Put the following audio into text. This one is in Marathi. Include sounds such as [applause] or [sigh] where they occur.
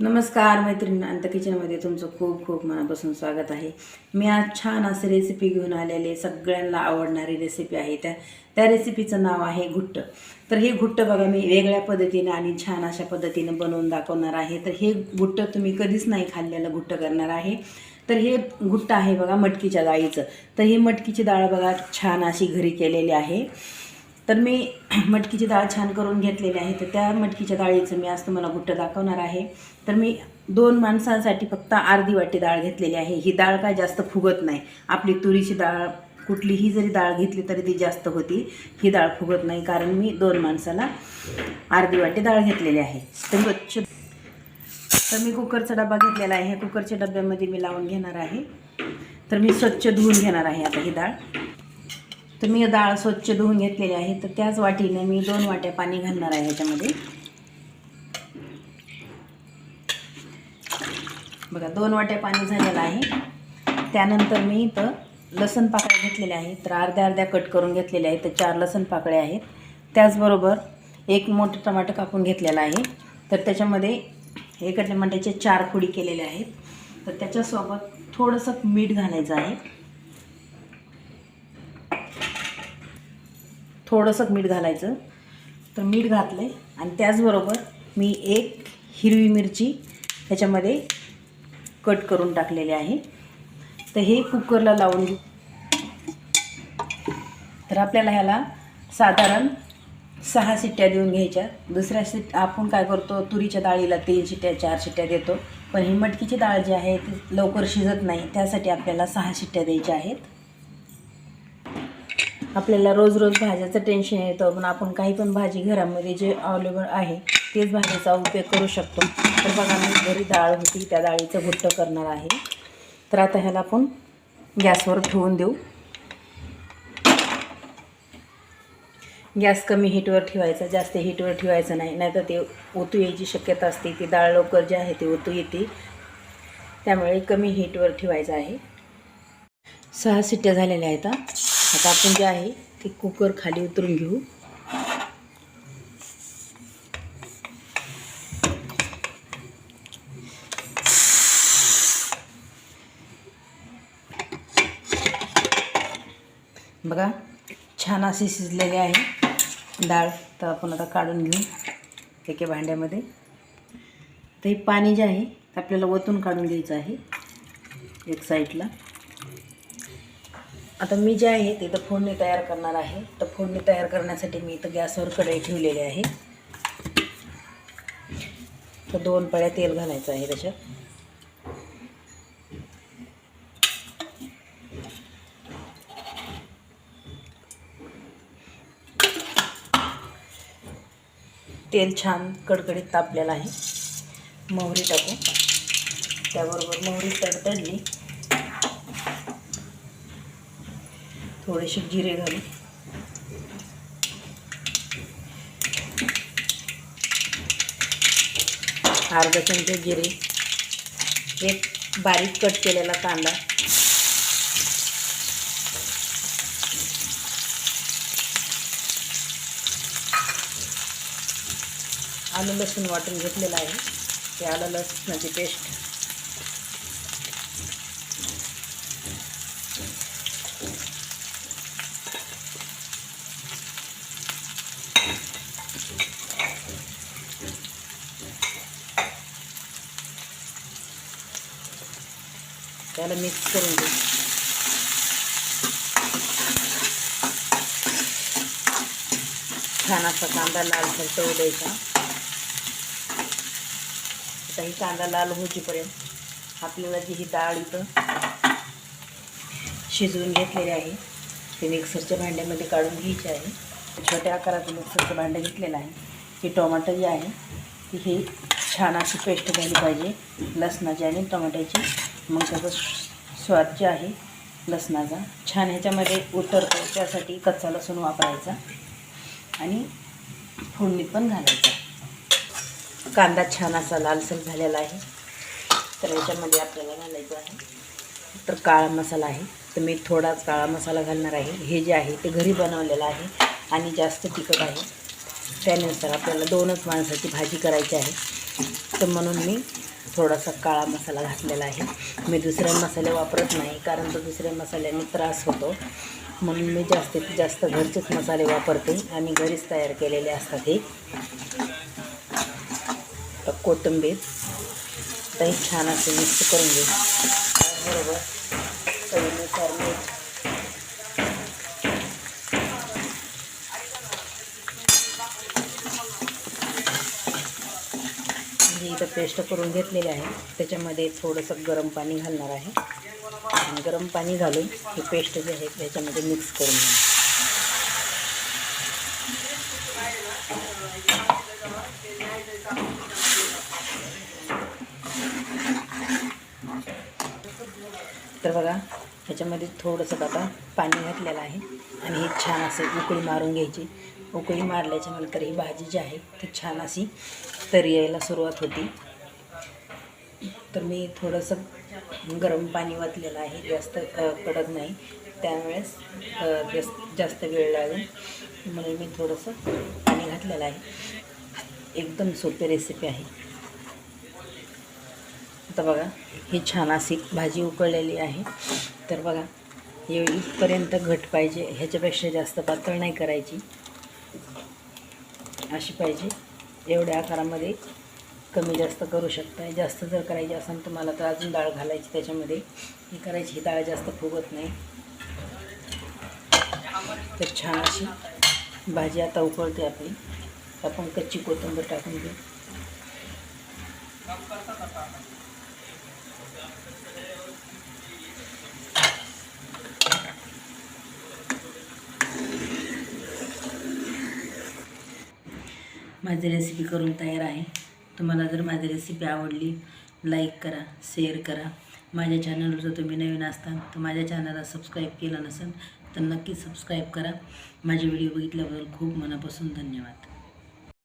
नमस्कार मैत्रिणी अंत किचनमध्ये तुमचं खूप खूप मनापासून स्वागत आहे. मी आज छान असे रेसिपी घेऊन आलेले सगळ्यांना आवडणारी रेसिपी आहे त्या. त्या रेसिपीचं नाव आहे घुट्ट. तर हे घुट्ट बघा मी वेगळ्या पद्धतीने आणि छान अशा पद्धतीनं बनवून दाखवणार आहे. तर हे घुट्ट तुम्ही कधीच नाही खाल्लेलं घुट्ट करणार आहे. तर हे घुट्ट आहे बघा मटकीच्या डाळीचं. तर ही मटकीची डाळ बघा छान अशी घरी केलेली आहे. तर मी [clears throat] मटकीची डाळ छान करून घेतलेली आहे. तर त्या मटकीच्या डाळीचं मी आज तुम्हाला गुट्ट दाखवणार आहे. तर मी दोन माणसांसाठी फक्त अर्धी वाटी डाळ घेतलेली आहे. ही डाळ काय जास्त फुगत नाही. आपली तुरीची डाळ कुठलीही जरी डाळ घेतली तरी ती जास्त होती. ही डाळ फुगत नाही कारण मी दोन माणसाला अर्धी वाटी डाळ घेतलेली आहे. तर स्वच्छ तर मी कुकरचा डबा घेतलेला आहे. कुकरच्या डब्यामध्ये मी लावून घेणार आहे. तर मी स्वच्छ धुवून घेणार आहे आता ही डाळ. तर मी डाळ स्वच्छ धुवून घेतलेली आहे. तर त्याच वाटीने मी दोन वाट्या पाणी घालणार आहे ह्याच्यामध्ये. बघा दोन वाट्या पाणी झालेलं आहे. त्यानंतर मी इथं लसण पाकळ्या घेतलेल्या आहेत. तर अर्ध्या अर्ध्या कट करून घेतलेल्या आहेत. तर चार लसण पाकळ्या आहेत. त्याचबरोबर एक मोठं टमाटर कापून घेतलेला आहे. तर त्याच्यामध्ये एका टमाट्याचे म्हणजे चार फोडी केलेल्या आहेत. तर त्याच्यासोबत थोडंसं मीठ घालायचं आहे. थोडंसं मीठ घालायचं. तर मीठ घातलं आहे आणि त्याचबरोबर मी एक हिरवी मिरची ह्याच्यामध्ये कट करून टाकलेली आहे. तर हे कुकरला लावून घेऊ. तर आपल्याला ह्याला साधारण सहा शिट्ट्या देऊन घ्यायच्या. दुसऱ्या शिट आपण काय करतो तुरीच्या डाळीला तीन शिट्ट्या चार शिट्ट्या देतो. पण ही मटकीची डाळ जी आहे ती लवकर शिजत नाही. त्यासाठी आपल्याला सहा शिट्ट्या द्यायच्या आहेत. आपल्याला रोज रोज भाज्याचं टेन्शन येतं पण आपण काही पण भाजी घरामध्ये जे अवेलेबल आहे तेच भाजीचा उपयोग करू शकतो. तर बघा मी घरी डाळ होती त्या डाळीचं घुट्ट करणार आहे. तर आता ह्याला आपण गॅसवर ठेवून देऊ. गॅस कमी हीटवर ठेवायचा जास्त हीटवर ठेवायचं नाही नाहीतर ते ओतू यायची शक्यता असते. ती डाळ लवकर जी आहे ती ओतू येते. त्यामुळे कमी हीटवर ठेवायचं आहे. सहा सिट्ट्या झालेल्या आहेत आता आपण जे आहे ते कुकर खाली उतरून घेऊ. बघा छान अशी शिजलेली आहे डाळ. तर आपण आता काढून घेऊ एके भांड्यामध्ये. तर हे पाणी जे आहे ते आपल्याला वतून काढून घ्यायचं आहे एक साईडला आता मी जे आहे ते इथं फोडणी तयार करणार आहे. तर फोडणी तयार करण्यासाठी मी इथं गॅसवर कढई ठेवलेली आहे. तर दोन पळ्या तेल घालायचं आहे त्याच्यात. तेल छान कडकडीत तापलेलं आहे. मोहरी टाकू. त्याबरोबर मोहरी तडतडली. थोडेसे जिरे घालू अर्धा चमचे जिरे. एक बारीक कट केलेला कांदा. आलं लसूण वाटून घेतलेलं आहे. ते आलं लसणाची पेस्ट त्याला मिक्स करून घेऊ छान असा कांदा लालसर तळू द्यायचा. आता ही कांदा लाल होईपर्यंत आपल्याला जी ही डाळ इथं शिजवून घेतलेली आहे ते मिक्सरच्या भांड्यामध्ये काढून घ्यायची आहे. छोट्या आकाराचं मिक्सरचं भांडं घेतलेलं आहे. ही टोमॅटो जी आहे ती ही छान अशी पेस्ट झाली पाहिजे लसणाची आणि टोमॅटोची मग त्याचा स्वाद जे आहे लसणाचा छान ह्याच्यामध्ये उतरतो त्यासाठी कच्चा लसूण वापरायचा आणि फोडणीत पण घालायचा. कांदा छान असा लालसर झालेला आहे. तर याच्यामध्ये आपल्याला घालायचं आहे. तर काळा मसाला आहे. तर मी थोडाच काळा मसाला घालणार आहे. हे जे आहे ते घरी बनवलेलं आहे आणि जास्त तिखट आहे. त्यानुसार आपल्याला दोनच माणसाची भाजी करायची आहे. तर म्हणून मी थोडासा काळा मसाला घातलेला आहे. मी दुसरे मसाले वापरत नाही कारण तो दुसऱ्या मसाल्याने त्रास होतो. म्हणून मी जास्तीत जास्त घरचेच मसाले वापरते आणि घरीच तयार केलेले असतात हे. तर कोथिंबीर हे छान असे मिक्स करून घेऊ त्याचबरोबर चवीनुसार मीठ पेस्ट करून घेतलेली आहे. त्याच्यामध्ये थोडंसं गरम पाणी घालणार आहे. आणि गरम पाणी घालून ही पेस्ट जी आहे त्याच्यामध्ये मिक्स करून घेणार. तर बघा ह्याच्यामध्ये थोडंसं आता पाणी घातलेलं आहे. आणि हे छान असे उकळी मारून घ्यायची. उकळी मारल्याच्यानंतर ही भाजी जी आहे ती छान अशी तरी यायला सुरुवात होती. तर मी थोडंसं गरम पाणी वाचलेलं आहे जास्त अ, कडक नाही. त्यावेळेस जास्त जास्त वेळ लागेल. म्हणून मी थोडंसं पाणी घातलेलं आहे. एकदम सोपी रेसिपी आहे. आता बघा ही छान अशी भाजी उकळलेली आहे. तर बघा हे इथपर्यंत घट पाहिजे ह्याच्यापेक्षा जास्त पातळ नाही करायची. अशी पाहिजे. एवढ्या आकारामध्ये कमी जास्त करू शकता जास्त जर करायची असेल तुम्हाला तर अजून डाळ घालायची त्याच्यामध्ये. ही करायची ही डाळ जास्त फुगत नाही. तर छान अशी भाजी आता उकळते आपली. आपण कच्ची कोथिंबीर टाकून घेऊ. माझी रेसिपी करून तयार आहे. तुम्हाला जर माझी रेसिपी आवडली लाईक करा शेअर करा. माझ्या चॅनलवर जर तुम्ही नवीन असता तर माझ्या चॅनलला सबस्क्राईब केलं नसेल तर नक्की सबस्क्राईब करा. माझे व्हिडिओ बघितल्याबद्दल खूप मनापासून धन्यवाद.